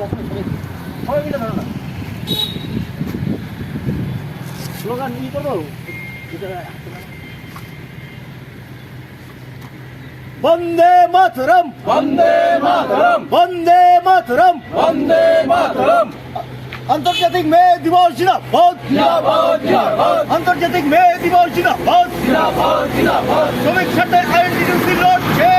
সবাই মিলে ধরো না। স্লোগান বন্দে মাতরম। বন্দে মাতরম। বন্দে মাতরম। বন্দে মাতরম। আন্তর্জাতিক মেয়ে দিবস জিন্দাবাদ। জিন্দাবাদ জিন্দাবাদ। আন্তর্জাতিক মেয়ে দিবস জিন্দাবাদ। জিন্দাবাদ জিন্দাবাদ। শ্রমিক সাথে আইডি লড়ছে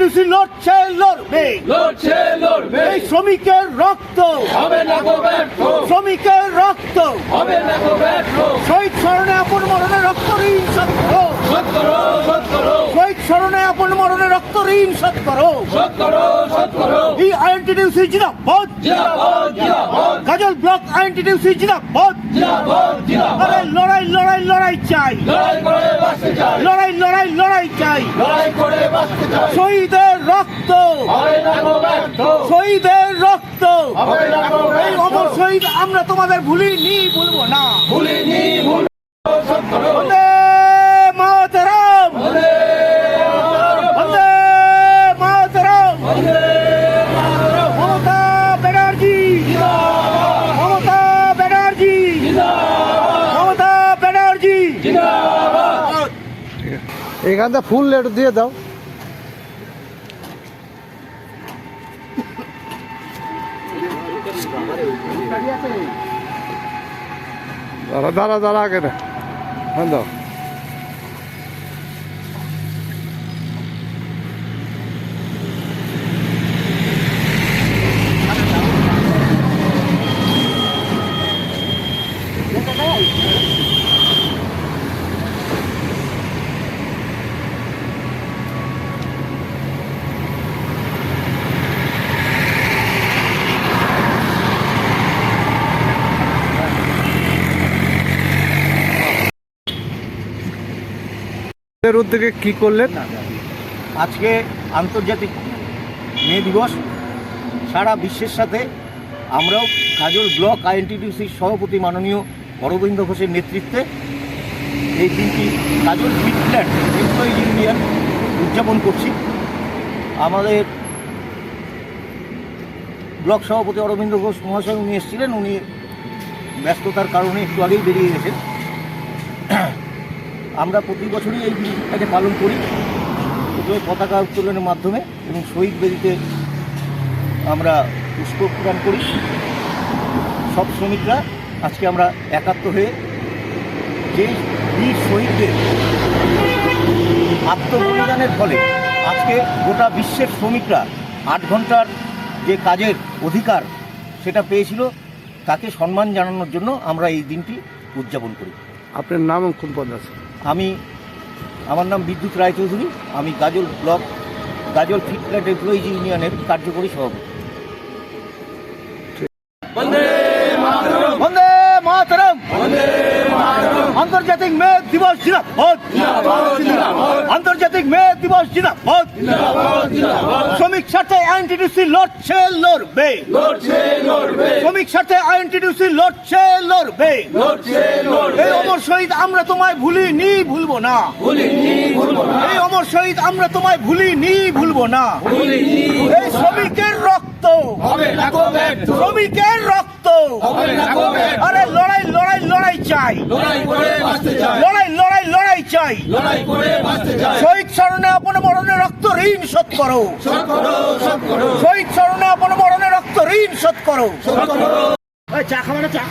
আইনটিটিউসি লড়ছে লড়বে। লড়ছে লড়বে। এই শ্রমিকের রক্ত। হবে না গো ব্যর্থ। শ্রমিকের রক্ত। হবে না গো ব্যর্থ। শহীদ স্মরণে আপন মরণে রক্ত ঋণ শোধ করো। শোধ করো শোধ করো। শহীদ স্মরণে আপন মরণে রক্ত ঋণ শোধ করো। শোধ করো শোধ করো। এই আইনটিটিউসি জিন্দাবাদ। জিন্দাবাদ জিন্দাবাদ। গাজল ব্লক আইনটিটিউসি জিন্দাবাদ। জিন্দাবাদ জিন্দাবাদ। আরে লড়াই লড়াই লড়াই চাই। লড়াই করে বাঁচতে চাই। লড়াই লড়াই লড়াই চাই। লড়াই চাই শহীদের রক্ত। না শহীদের রক্ত। এই অমর শহীদ আমরা তোমাদের ভুলিনি ভুলবো না। ভুলিনি ভুল মমতা ব্যানার্জি। মমতা ব্যানার্জি। জিন্দাবাদ। এখানটা ফুল লেট দিয়ে দাও। দাঁড়া দাঁড়া দাঁড়া আগে না হ্যাঁ দাও। এর উদ্যোগে কি করলেন? আজকে আন্তর্জাতিক মে দিবস। সারা বিশ্বের সাথে আমরাও কাজল ব্লক আইএনটিডিউসির সভাপতি মাননীয় অরবিন্দ ঘোষের নেতৃত্বে এই দিনটি কাজল ফিটল্যান্ড এমপ্লয়ি ইউনিয়ন উদযাপন করছি। আমাদের ব্লক সভাপতি অরবিন্দ ঘোষ মহাশয় উনি এসেছিলেন। উনি ব্যস্ততার কারণে একটু আগেই বেরিয়ে গেছেন। আমরা প্রতি বছরই এই দিনটাকে পালন করি। প্রথমে পতাকা উত্তোলনের মাধ্যমে এবং শহীদ বেদিতে আমরা পুষ্প প্রদান করি। সব শ্রমিকরা আজকে আমরা একাত্ম হয়ে যে বীর শহীদদের আত্মবলিদানের ফলে আজকে গোটা বিশ্বের শ্রমিকরা আট ঘণ্টার যে কাজের অধিকার সেটা পেয়েছিল, তাকে সম্মান জানানোর জন্য আমরা এই দিনটি উদযাপন করি। আপনার নাম কোন পদ আছে আমি আমার নাম বিদ্যুৎ রায়চৌধুরী আমি গাজল ব্লক গাজল ফিটনেট এমপ্লয়িজ ইউনিয়নের কার্যকরী সভাপতি বন্দে মাতরম বন্দে মাতরম বন্দে মাতরম আন্তর্জাতিক মে দিবস জিন্দাবাদ। জিন্দাবাদ। আন্তর্জাতিক মে দিবস জিন্দাবাদ। জিন্দাবাদ শ্রমিক স্বার্থে আইনটিডিউসি লড়ছে লড়বে। শ্রমিক স্বার্থে আইনটিডিউসি লড়ছে লড়বে। এই অমর শহীদ আমরা তোমায় ভুলিনি ভুলবো না। ভুলবো না। এই অমর শহীদ আমরা তোমায় ভুলিনি ভুলবো না। এই শ্রমিকের রক্ত। না শ্রমিকের রক্ত। না আরে লড়াই লড়াই লড়াই চাই। লড়াই লড়াই লড়াই চাই। শহীদ স্মরণে আপন মরণে রক্ত ঋণ শোধ করো। শহীদ স্মরণে আপন মরণে রক্ত ঋণ শোধ করো। চা খাবার না চা?